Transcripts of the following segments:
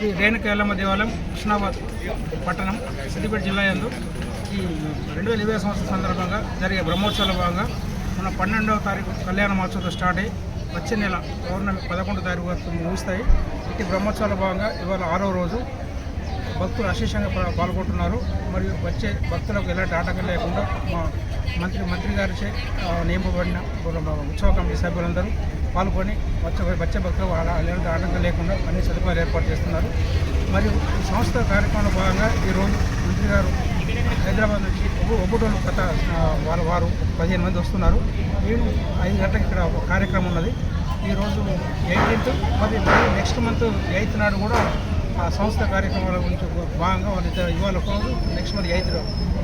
శ్రీ రేణుక దేవాలయం కృష్ణాబాద్ పట్టణం సిద్దిపేట జిల్లా యందు. ఈ రెండు వేల ఇరవై సంవత్సరం సందర్భంగా జరిగే బ్రహ్మోత్సవాల భాగంగా మన పన్నెండవ తారీఖు కళ్యాణ మహోత్సవం స్టార్ట్ అయ్యి వచ్చే నెల పౌర్ణమి పదకొండో తారీఖు వరకు ముగుస్తాయి. ఇటు బ్రహ్మోత్సవాల భాగంగా ఇవాళ ఆరో రోజు భక్తులు అశేషంగా పాల్గొంటున్నారు. మరియు వచ్చే భక్తులకు ఎలాంటి ఆటంకం లేకుండా మా మంత్రి మంత్రి గారిచే నియమబడిన ఉత్సవ కమిటీ సభ్యులందరూ పాల్గొని వచ్చే వచ్చే భక్తులకు ఎలాంటి ఆటంకం లేకుండా అన్ని సదుపాయాలు ఏర్పాటు చేస్తున్నారు. మరియు ఈ సంస్థ కార్యక్రమంలో భాగంగా ఈరోజు మంత్రి గారు హైదరాబాద్ నుంచి ఒబ్బుటోళ్ళు గత వాళ్ళ వారు వారు పదిహేను మంది వస్తున్నారు. నేను ఐదు గంటలకు ఇక్కడ ఒక కార్యక్రమం ఉన్నది. ఈరోజు ఎయిటీన్త్ మరి నెక్స్ట్ మంత్ ఎయిత్ నాడు కూడా ఆ సంస్థ కార్యక్రమాల గురించి భాగంగా వాళ్ళు ఇద్దరు ఇవాళ ఒక నెక్స్ట్ మంత్ ఎయిత్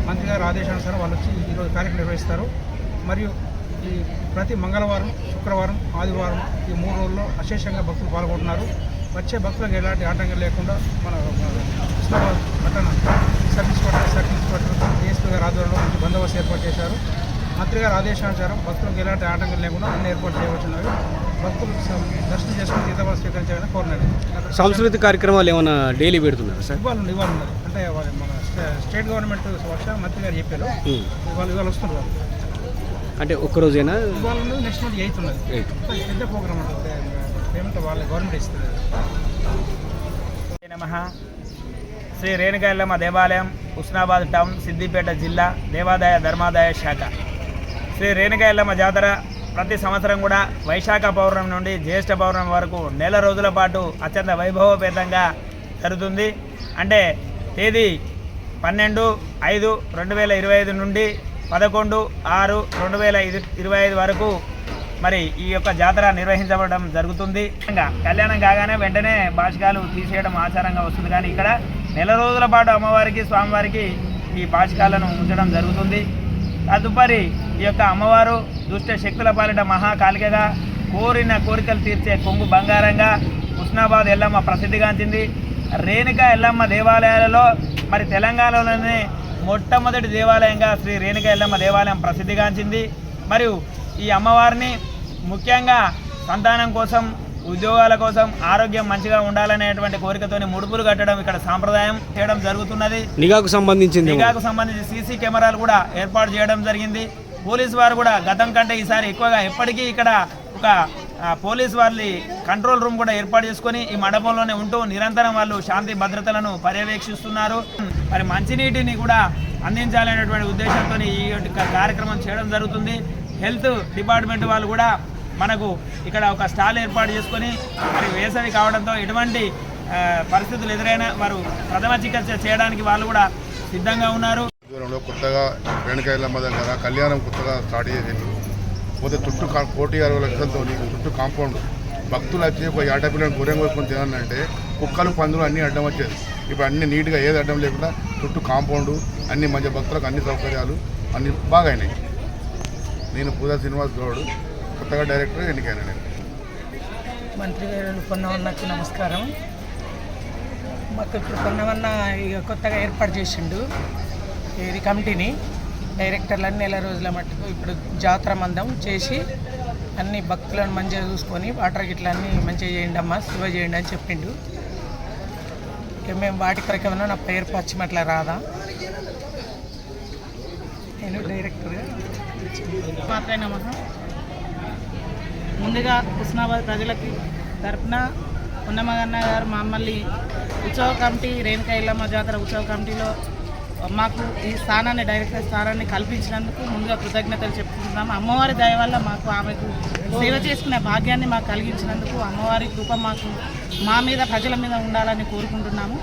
మంత్రి గారు ఆదేశానుసారం వాళ్ళు వచ్చి ఈరోజు కార్యక్రమం నిర్వహిస్తారు. మరియు ఈ ప్రతి మంగళవారం శుక్రవారం ఆదివారం ఈ మూడు రోజుల్లో అశేషంగా భక్తులు పాల్గొంటున్నారు. వచ్చే భక్తులకు ఎలాంటి ఆటంకం లేకుండా మన కృష్ణాబాద్ పట్టణ sub inspector sub inspector DSP గారి ఆధ్వర్యంలో మంచి బందోబస్తు ఏర్పాటు చేశారు. మంత్రి గారి ఆదేశానుసారం భక్తులకు ఎలాంటి ఆటంకం లేకుండా అన్ని ఏర్పాటు చేయవచ్చున్నవి భక్తులు దర్శనం చేసుకుని తీర్థవాలు స్వీకరించాలని కోరినది సాంస్కృతిక కార్యక్రమాలు ఏమైనా డైలీ పెడుతున్నారు సార్? ఇవాళ ఇవాళ అంటే మన స్టే- స్టేట్ గవర్నమెంట్ వర్ష మంత్రి గారు చెప్పారు. ఇవాళ ఇవాళ వస్తున్నారు. అంటే ఒక్కరోజేనా? ఇవాళ ఉన్నది నెక్స్ట్ మంత్ ఎయిత్ ఉన్నది. Eighth. పెద్ద ప్రోగ్రామ్ ఉంటుంది. పేమెంట్ వాళ్ళ గవర్నమెంట్ ఇస్తుంది. నమ. శ్రీ రేణుకాయలమ్మ దేవాలయం హుస్నాబాద్ టౌన్ సిద్దిపేట జిల్లా దేవాదాయ ధర్మాదాయ శాఖ. శ్రీ రేణుకాయలమ్మ జాతర ప్రతి సంవత్సరం కూడా వైశాఖ పౌర్ణమి నుండి జ్యేష్ఠ పౌర్ణమి వరకు నెల రోజుల పాటు అత్యంత వైభవపేతంగా జరుగుతుంది. అంటే తేదీ పన్నెండు ఐదు రెండు వేల ఇరవై ఐదు నుండి పదకొండు ఆరు రెండు వేల ఇరవై ఐదు వరకు మరి ఈ యొక్క జాతర నిర్వహించబడడం జరుగుతుంది. ఇంకా కళ్యాణం కాగానే వెంటనే బాషికాలు తీసేయడం ఆచారంగా వస్తుంది. కానీ ఇక్కడ నెల రోజుల పాటు అమ్మవారికి స్వామివారికి ఈ బాషికాలను ఉంచడం జరుగుతుంది. తదుపరి ఈ యొక్క అమ్మవారు దుష్ట శక్తుల పాలిట మహాకాళికగా కోరిన కోరికలు తీర్చే కొంగు బంగారంగా ఉస్నాబాద్ ఎల్లమ్మ ప్రసిద్ధిగాంచింది. రేణుక ఎల్లమ్మ దేవాలయాలలో మరి తెలంగాణలోనే మొట్టమొదటి దేవాలయంగా శ్రీ రేణుక ఎల్లమ్మ దేవాలయం ప్రసిద్ధిగాంచింది. మరియు ఈ అమ్మవారిని ముఖ్యంగా సంతానం కోసం ఉద్యోగాల కోసం ఆరోగ్యం మంచిగా ఉండాలనేటువంటి కోరికతోని ముడుపులు కట్టడం ఇక్కడ సాంప్రదాయం చేయడం జరుగుతున్నది. నిఘాకు సంబంధించింది ఏమో. నిఘాకు సంబంధించి సీసీ కెమెరాలు కూడా ఏర్పాటు చేయడం జరిగింది. పోలీస్ వారు కూడా గతం కంటే ఈసారి ఎక్కువగా ఎప్పటికీ ఇక్కడ ఒక పోలీస్ వాళ్ళి కంట్రోల్ రూమ్ కూడా ఏర్పాటు చేసుకొని ఈ మండపంలోనే ఉంటూ నిరంతరం వాళ్ళు శాంతి భద్రతలను పర్యవేక్షిస్తున్నారు. మరి మంచినీటిని కూడా అందించాలనేటువంటి ఉద్దేశంతో ఈ కార్యక్రమం చేయడం జరుగుతుంది. హెల్త్ డిపార్ట్మెంట్ వాళ్ళు కూడా మనకు ఇక్కడ ఒక స్టాల్ ఏర్పాటు చేసుకొని మరి వేసవి కావడంతో ఎటువంటి పరిస్థితులు ఎదురైనా వారు ప్రథమ చికిత్స చేయడానికి వాళ్ళు కూడా సిద్ధంగా ఉన్నారు. దూరంలో కొత్తగా రేణుకాయలమ్మ దగ్గర కళ్యాణం కొత్తగా స్టార్ట్ చేసిండ్రు పోతే చుట్టూ కోటి అరవై లక్షలతో చుట్టూ కాంపౌండ్. భక్తులు వచ్చి ఒక ఆటపిల్లని గుర్రం కోసుకొని తినాలంటే కుక్కలు పందులు అన్నీ అడ్డం వచ్చేది. ఇప్పుడు అన్ని నీట్గా ఏది అడ్డం లేకుండా చుట్టూ కాంపౌండ్ అన్ని మంచి భక్తులకు అన్ని సౌకర్యాలు అన్ని బాగా అయినాయి. నేను పూజా శ్రీనివాస్ గౌడ్ కొత్తగా డైరెక్టర్ ఎన్నికైనా నేను. మంత్రి గారు పొన్నవన్నకి నమస్కారం. మాకు ఇప్పుడు పొన్నవన్న ఇక కొత్తగా ఏర్పాటు చేసిండు ఇది కమిటీని. డైరెక్టర్లను నెల రోజుల మట్టుకు ఇప్పుడు జాతర మందం చేసి అన్ని భక్తులను మంచిగా చూసుకొని వాటర్ గిట్ల అన్నీ మంచిగా చేయండి అమ్మా శివ చేయండి అని చెప్పిండు. మేము వాటి ప్రకారం నా పేరు పచ్చిమట్ల రాదా? నేను డైరెక్టర్ మాత్రమే ముందుగా హుస్నాబాద్ ప్రజలకి తరపున ఉన్నమగన్న గారు మమ్మల్ని ఉత్సవ కమిటీ రేణుకైలమ్మ జాతర ఉత్సవ కమిటీలో మాకు ఈ స్థానాన్ని డైరెక్టర్ స్థానాన్ని కల్పించినందుకు ముందుగా కృతజ్ఞతలు చెప్పుకుంటున్నాము. అమ్మవారి దయ వల్ల మాకు ఆమెకు సేవ చేసుకునే భాగ్యాన్ని మాకు కలిగించినందుకు అమ్మవారి కృప మాకు మా మీద ప్రజల మీద ఉండాలని కోరుకుంటున్నాము.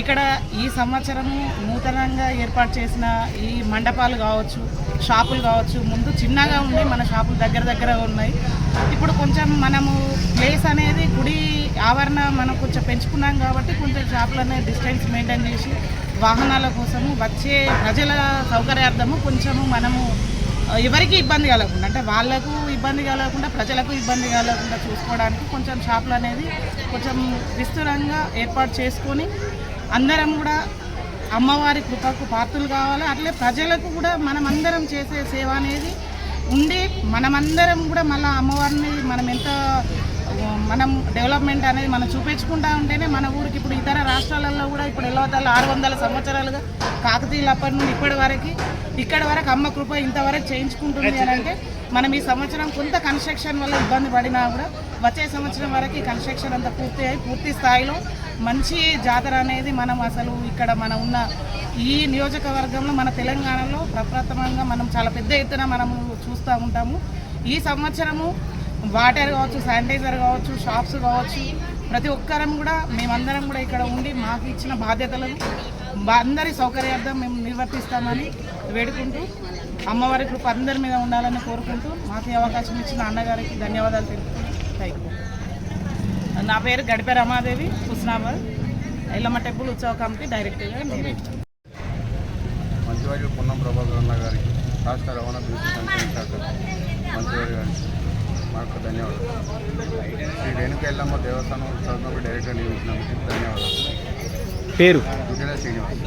ఇక్కడ ఈ సంవత్సరము నూతనంగా ఏర్పాటు చేసిన ఈ మండపాలు కావచ్చు షాపులు కావచ్చు ముందు చిన్నగా ఉండి మన షాపులు దగ్గర దగ్గర ఉన్నాయి. ఇప్పుడు కొంచెం మనము ప్లేస్ అనేది గుడి ఆవరణ మనం కొంచెం పెంచుకున్నాం కాబట్టి కొంచెం షాపులు అనేది డిస్టెన్స్ మెయింటైన్ చేసి వాహనాల కోసము వచ్చే ప్రజల సౌకర్యార్థము కొంచెము మనము ఎవరికి ఇబ్బంది కలగకుండా అంటే వాళ్ళకు ఇబ్బంది కలగకుండా ప్రజలకు ఇబ్బంది కలగకుండా చూసుకోవడానికి కొంచెం షాపులు అనేది కొంచెం విస్తృతంగా ఏర్పాటు చేసుకొని అందరం కూడా అమ్మవారి కృపకు పాత్రలు కావాలి. అట్లే ప్రజలకు కూడా మనమందరం చేసే సేవ అనేది ఉండి మనమందరం కూడా మళ్ళీ అమ్మవారిని మనం ఎంత మనం డెవలప్మెంట్ అనేది మనం చూపించుకుంటా ఉంటేనే మన ఊరికి ఇప్పుడు ఇతర రాష్ట్రాలలో కూడా ఇప్పుడు ఎల్లవతల ఆరు వందల సంవత్సరాలుగా కాకతీయులు అప్పటి నుండి ఇప్పటి వరకు ఇక్కడి వరకు అమ్మ కృప ఇంతవరకు చేయించుకుంటుంది అని అంటే మనం ఈ సంవత్సరం కొంత కన్స్ట్రక్షన్ వల్ల ఇబ్బంది పడినా కూడా వచ్చే సంవత్సరం వరకు ఈ కన్స్ట్రక్షన్ అంతా పూర్తి అయి పూర్తి స్థాయిలో మంచి జాతర అనేది మనం అసలు ఇక్కడ మన ఉన్న ఈ నియోజకవర్గంలో మన తెలంగాణలో ప్రప్రథమంగా మనం చాలా పెద్ద ఎత్తున మనము చూస్తూ ఉంటాము. ఈ సంవత్సరము వాటర్ కావచ్చు శానిటైజర్ కావచ్చు షాప్స్ కావచ్చు ప్రతి ఒక్కరం కూడా మేమందరం కూడా ఇక్కడ ఉండి మాకు ఇచ్చిన బాధ్యతలను అందరి సౌకర్యార్థం మేము నిర్వర్తిస్తామని వేడుకుంటూ అమ్మవారి కృప అందరి మీద ఉండాలని కోరుకుంటూ మాకు అవకాశం ఇచ్చిన అన్నగారికి ధన్యవాదాలు తెలుపుకుంటూ థ్యాంక్ యూ నా పేరు గడిపే రమాదేవి హుస్నాబాద్ ఎల్లమ్మ టెంపుల్ ఉత్సవ కమిటీ డైరెక్టర్గా మంచివారి పున్నం ప్రభాకర్ అన్న గారికి రాష్ట్ర రవాణా మంచివారి గారికి. మా యొక్క ధన్యవాదాలు. శ్రీ రేణుక ఎల్లమ్మ దేవస్థానం కమిటీ డైరెక్టర్ నియమించినందుకు ధన్యవాదాలు. పేరు? శ్రీనివాస్.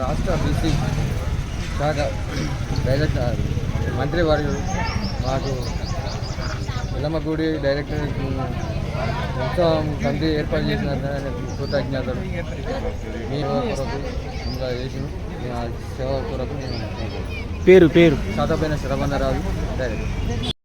రాష్ట్ర బీసీ శాఖ డైరెక్టర్ మంత్రి వర్యులు మాకు ఎల్లమ్మ గుడి డైరెక్టర్ ఉత్సవం కమిటీ ఏర్పాటు చేసిన కృతజ్ఞతలు. మీ కొరకు ఇంకా చేసి మా సేవ కొరకు పేరు పేరు? శాతపైన శరబంధరాజు డైరెక్టర్.